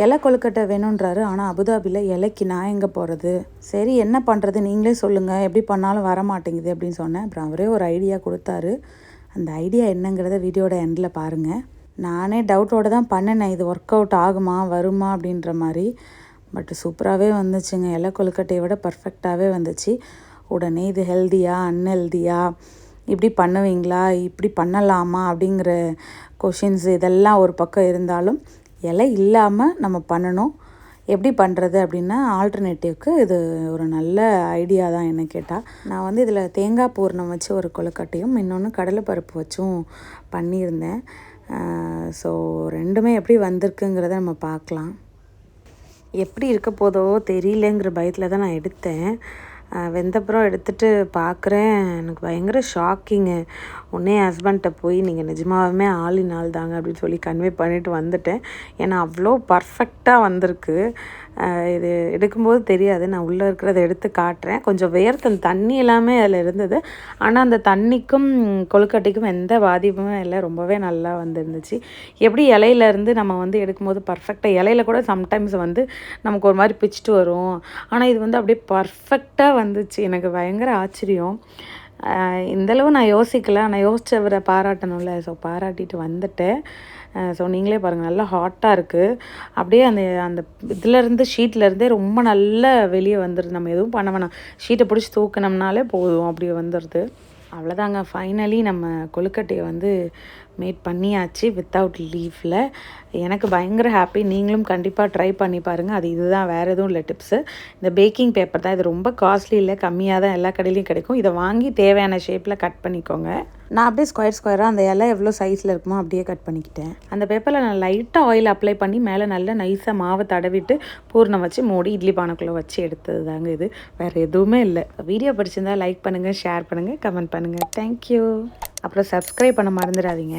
இலை கொழுக்கட்டை வேணுன்றாரு ஆனால் அபுதாபியில் இலைக்கு நான் எங்கே போகிறது சரி என்ன பண்ணுறது நீங்களே சொல்லுங்கள் எப்படி பண்ணாலும் வர மாட்டேங்குது அப்படின்னு சொன்னேன். அப்புறம் அவரே ஒரு ஐடியா கொடுத்தாரு. அந்த ஐடியா என்னங்கிறத வீடியோட எண்டில் பாருங்கள் நானே டவுட்டோட தான் பண்ணினேன் இது ஒர்க் அவுட் ஆகுமா வருமா அப்படின்ற மாதிரி. பட் சூப்பராகவே வந்துச்சுங்க. இலை கொழுக்கட்டையை விட பர்ஃபெக்டாகவே வந்துச்சு. உடனே இது ஹெல்தியா அன்ஹெல்தியா இப்படி பண்ணுவீங்களா? இப்படி பண்ணலாமா? அப்படிங்கிற கொஷின்ஸ் இதெல்லாம் ஒரு பக்கம் இருந்தாலும் இலை இல்லாமல் நம்ம பண்ணணும். எப்படி பண்ணுறது அப்படின்னா ஆல்டர்னேட்டிவ்க்கு இது ஒரு நல்ல ஐடியா தான் என்ன கேட்டால் நான் வந்து இதில் தேங்காய் பூர்ணம் வச்சு ஒரு கொழுக்கட்டையும் இன்னொன்று கடலைப்பருப்பு வச்சும் பண்ணியிருந்தேன். ஸோ ரெண்டுமே எப்படி வந்திருக்குங்கிறத நம்ம பார்க்கலாம். எப்படி இருக்க போதோ தெரியலங்கிற பயத்தில் தான் நான் எடுத்தேன். வெந்தப்புறம் எடுத்துகிட்டு பார்க்குறேன். எனக்கு பயங்கர ஷாக்கிங்கு உடனே என் போய் நீங்கள் நிஜமாகவே ஆளின் ஆள் தாங்க அப்படின்னு சொல்லி கன்வே பண்ணிட்டு வந்துட்டேன். ஏன்னா அவ்வளோ பர்ஃபெக்டாக வந்திருக்கு. இது எடுக்கும்போது தெரியாது. நான் உள்ளே இருக்கிறத எடுத்து காட்டுறேன். கொஞ்சம் வேர்த்தன் தண்ணி எல்லாமே அதில் இருந்தது. ஆனால் அந்த தண்ணிக்கும் கொழுக்கட்டைக்கும் எந்த பாதிப்புமே இல்லை. ரொம்பவே நல்லா வந்துருந்துச்சு. எப்படி இலையில இருந்து நம்ம வந்து எடுக்கும்போது பர்ஃபெக்டாக இலையில கூட சம்டைம்ஸ் வந்து நமக்கு ஒரு மாதிரி பிச்சுட்டு வரும். ஆனால் இது வந்து அப்படியே பர்ஃபெக்டாக வந்துச்சு. எனக்கு பயங்கர ஆச்சரியம். இந்தளவு நான் யோசிக்கல. ஆனால் யோசிச்சவரை பாராட்டணும்ல. ஸோ பாராட்டிட்டு வந்துட்டேன். ஸோ நீங்களே பாருங்கள் நல்லா ஹாட்டாக இருக்குது அப்படியே அந்த அந்த இதுலேருந்து ஷீட்லேருந்தே ரொம்ப நல்லா வெளியே வந்துடுது நம்ம எதுவும் பண்ண வேணாம். ஷீட்டை பிடிச்சி தூக்கினோம்னாலே போதும். அப்படியே வந்துடுது அவ்வளோதாங்க. ஃபைனலி நம்ம கொழுக்கட்டையை வந்து மேட் பண்ணியாச்சு வித்தவுட் லீஃபில் எனக்கு பயங்கர ஹாப்பி நீங்களும் கண்டிப்பாக ட்ரை பண்ணி பாருங்கள் அது இதுதான் வேறு எதுவும் இல்லை டிப்ஸு இந்த பேக்கிங் பேப்பர் தான். இது ரொம்ப காஸ்ட்லி இல்லை கம்மியாக தான் எல்லா கடையிலையும் கிடைக்கும். இதை வாங்கி தேவையான ஷேப்பில் கட் பண்ணிக்கோங்க. நான் அப்படியே ஸ்கொயர் ஸ்கொயராக அந்த இலை எவ்வளோ சைஸில் இருக்குமோ அப்படியே கட் பண்ணிக்கிட்டேன். அந்த பேப்பரில் நான் லைட்டாக ஆயில் அப்ளை பண்ணி மேலே நல்லா நைஸாக மாவை தடவிட்டு பூர்ணம் வச்சு மூடி இட்லி பானைக்குள்ளே வச்சு எடுத்தது தாங்க இது. வேறு எதுவுமே இல்லை. வீடியோ பிடிச்சிருந்தா லைக் பண்ணுங்கள் ஷேர் பண்ணுங்கள் கமெண்ட் பண்ணுங்கள் தேங்க்யூ அப்புறம் சப்ஸ்கிரைப் பண்ண மறந்துடாதீங்க.